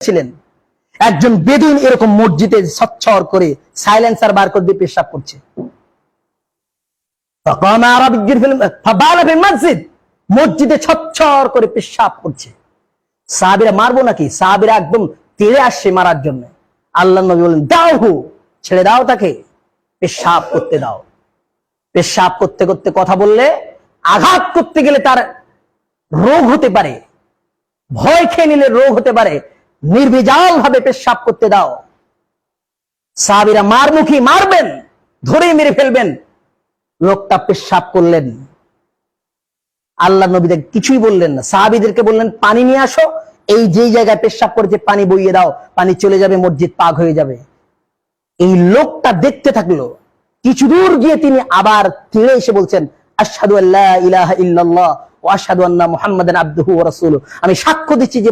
ছিলেন। একজন বেদুইন এরকম মসজিদে সচ্ছর করে সাইলেন্সার বার করে দিয়ে পেশাব করছে। মসজিদে। ছচ্ছর করে পেশাব করছে। সাহাবিরা মারবো নাকি? সাহাবিরা একদম তেড়ে আসছে মারার জন্য। আল্লাহ নবী বলেন, দাও হু, ছেড়ে দাও তাকে। পেশাব করতে দাও। পেশাব করতে করতে কথা বললে আঘাত করতে গেলে তার রোগ হতে পারে। ভয় খেয়ে নিলে রোগ হতে পারে। নির্বিজাল ভাবে পেশাব করতে দাও। সাহাবিরা মারমুখী মারবেন ধরে মেরে ফেলবেন। লোকটা পেশাব করলেন। আল্লাহ নবীদের কিছুই বললেন না। সাহাবিদেরকে বললেন, পানি নিয়ে আসো, এই যে জায়গায় পেশাব করেছে, পানি বইয়ে দাও, পানি চলে যাবে, মসজিদ পাক হয়ে যাবে। এই লোকটা দেখতে থাকল। কিছু দূর গিয়ে তিনি আবার ফিরে এসে বলছেন, আশহাদু আল্লাহ ইলাহা ইল্লাল্লাহ আমি সাক্ষ্য দিচ্ছি যে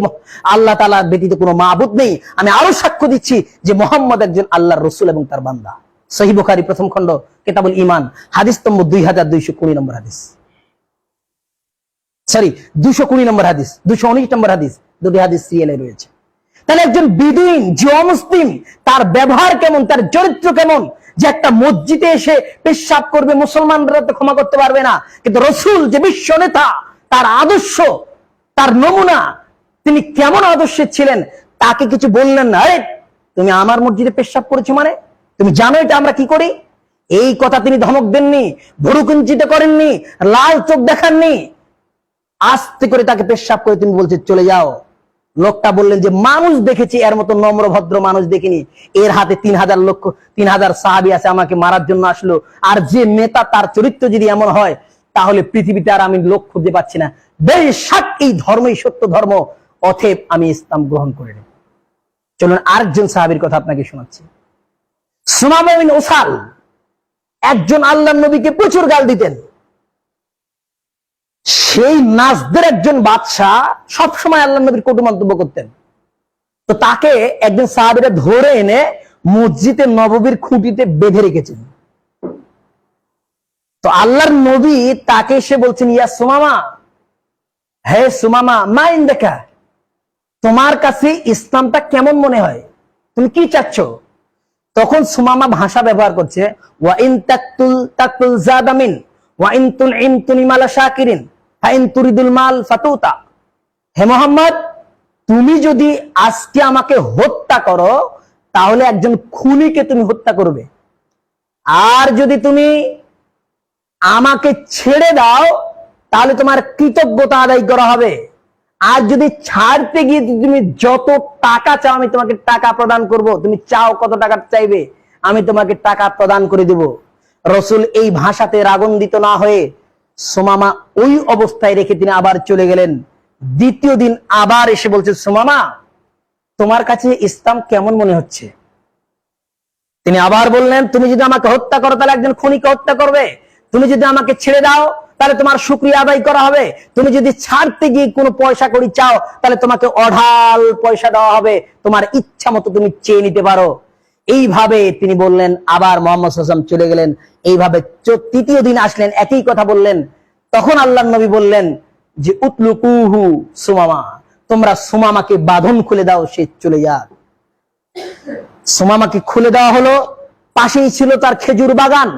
আল্লাহ তাআলা ব্যতীত কোনো মাবুদ নেই। আমি আরও সাক্ষ্য দিচ্ছি যে মোহাম্মদ একজন আল্লাহর রসুল এবং তার বান্দা। সহি প্রথম খণ্ড, কিতাবুল ঈমান, হাদিস নম্বর 2220 নম্বর হাদিস। সরি দুশো কুড়ি নম্বর হাদিস দুশো উনিশ নম্বর হাদিস, দুটি হাদিস সিএলএ রয়েছে। তাহলে একজন বিদুইন যে অমুসলিম তার ব্যবহার কেমন, তার চরিত্র কেমন? যে একটা মসজিদে এসে পেশাব করবে মুসলমানরা তো ক্ষমা করতে পারবে না। কিন্তু রসুল যে বিশ্ব নেতা তার আদর্শ তার নমুনা তিনি কেমন আদর্শের ছিলেন তাকে কিছু বললেন না। "এই, তুমি আমার মসজিদে পেশাব করেছ মানে? তুমি জানো এটা আমরা কি করি? এই কথা তিনি ধমক দেননি ভরুকুঞ্চিত করেননি লাল চোখ দেখাননি। আস্তে করে তাকে পেশাব করে তুমি বলছে চলে যাও। লোকটা বললেন যে, মানুষ দেখেছি, এর মতো নম্র, ভদ্র মানুষ দেখিনি। এর হাতে তিন হাজার লক্ষ, তিন হাজার সাহাবি আছে আমাকে মারার জন্য আসলো। আর যে নেতা তার চরিত্র যদি এমন হয়, তাহলে পৃথিবীতে আর আমি লোক খুঁজে পাচ্ছি না। বেশাক এই ধর্মই সত্য ধর্ম অথেব আমি ইসলাম গ্রহণ করে নেব। চলুন আরেকজন সাহাবির কথা আপনাকে শোনাচ্ছি। সুমামিন ওসাল একজন আল্লাহ নবীকে প্রচুর গাল দিতেন। সেই নাজদের একজন বাদশাহ সবসময় আল্লাহ নবীর কটু মন্তব্য করতেন। তো তাকে একজন সাহাবিরা ধরে এনে মসজিদে নববীর খুঁটিতে বেঁধে রেখেছেন। তো আল্লাহর নবী তাকে এসে বলছেন, ইয়া সুমামা, হে সুমামা মাইন দেখা তোমার কাছে ইসলামটা কেমন মনে হয়? তুমি কি চাচ্ছ? তখন সুমামা ভাষা ব্যবহার করছে, ওয়া ইন তাকতুল তাকতুল জাদামিন ওয়া ইন তুনইম তুনিমালা শাকিরিন মাল ফাতুতা। হে মোহাম্মদ, তুমি যদি আজকে আমাকে হত্যা করো, তাহলে একজন খুনিকে তুমি হত্যা করবে। আর যদি তুমি আমাকে ছেড়ে দাও, তাহলে তোমার কৃতজ্ঞতা আদায় করা হবে। আর যদি ছাড়তে গিয়ে তুমি যত টাকা চাও, আমি তোমাকে টাকা প্রদান করব। তুমি চাও কত টাকা চাইবে, আমি তোমাকে টাকা প্রদান করে দেব। রসুল এই ভাষাতে রাগন্দিত না হয়ে সোমামা ওই অবস্থায় রেখে তিনি আবার চলে গেলেন। দ্বিতীয় দিন আবার এসে বলছে, সোমামা, তোমার কাছে ইসলাম কেমন মনে হচ্ছে? তিনি আবার বললেন, তুমি যদি আমাকে হত্যা করো, তাহলে একজন খনিকে হত্যা করবে। তুমি যদি আমাকে ছেড়ে দাও, তাহলে তোমার শুক্রিয়া আদায় করা হবে। তুমি যদি ছাড়তে গিয়ে কোনো পয়সা করি চাও, তাহলে তোমাকে অঢাল পয়সা দেওয়া হবে। তোমার ইচ্ছা মতো তুমি চেয়ে নিতে পারো। এইভাবে তিনি বললেন, আবার মোহাম্মদ হাসাম চলে গেলেন। এইভাবে তৃতীয় দিন আসলেন, একই কথা বললেন। তখন আল্লাহ নবী বললেন যে, উতলুকুহু সুমামা, তোমরা সুমামাকে বাঁধন খুলে দাও, সে চলে যাক। সুমামাকে খুলে দেওয়া হলো, পাশেই ছিল তার খেজুর বাগান।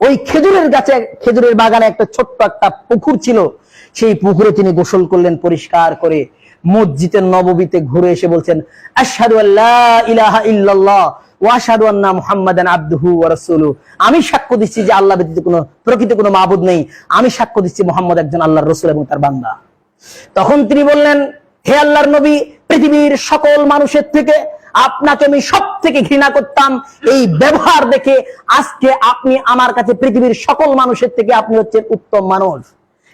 ওই খেজুরের গাছে, খেজুরের বাগানে একটা ছোট্ট একটা পুকুর ছিল। সেই পুকুরে তিনি গোসল করলেন, পরিষ্কার করে মসজিদের নববীতে ঘুরে এসে বলছেন আমি সাক্ষ্য দিচ্ছি যে আল্লাহ ব্যতীত কোনো, প্রকৃত কোনো মাবুদ নেই। আমি সাক্ষ্য দিচ্ছি মোহাম্মদ একজন আল্লাহর রসুল এবং তার বান্দা। তখন তিনি বললেন, হে আল্লাহর নবী, পৃথিবীর সকল মানুষের থেকে আপনাকে আমি সব থেকে ঘৃণা করতাম। এই ব্যবহার দেখে আজকে আপনি আমার কাছে পৃথিবীর সকল মানুষের থেকে আপনি হচ্ছেন উত্তম মানুষ।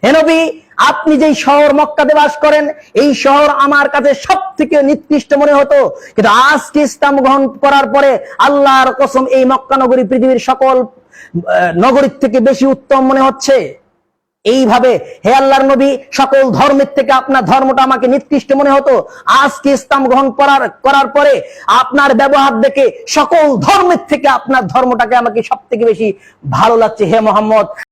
হে নবী আপনি যেই শহর মক্কাতে বাস করেন, এই শহর আমার কাছে সব থেকে নিকৃষ্ট মনে হতো। কিন্তু আজকে ইসলাম গ্রহণ করার পরে আল্লাহর কসম এই মক্কা নগরী পৃথিবীর সকল নগরীর থেকে বেশি উত্তম মনে হচ্ছে। এইভাবে হে আল্লাহর নবী, সকল ধর্মের থেকে আপনার ধর্মটা আমাকে নিকৃষ্ট মনে হতো। আজকে ইসলাম গ্রহণ করার করার পরে আপনার ব্যবহার দেখে সকল ধর্মের থেকে আপনার ধর্মটাকে আমাকে সব থেকে বেশি ভালো লাগছে। হে মোহাম্মদ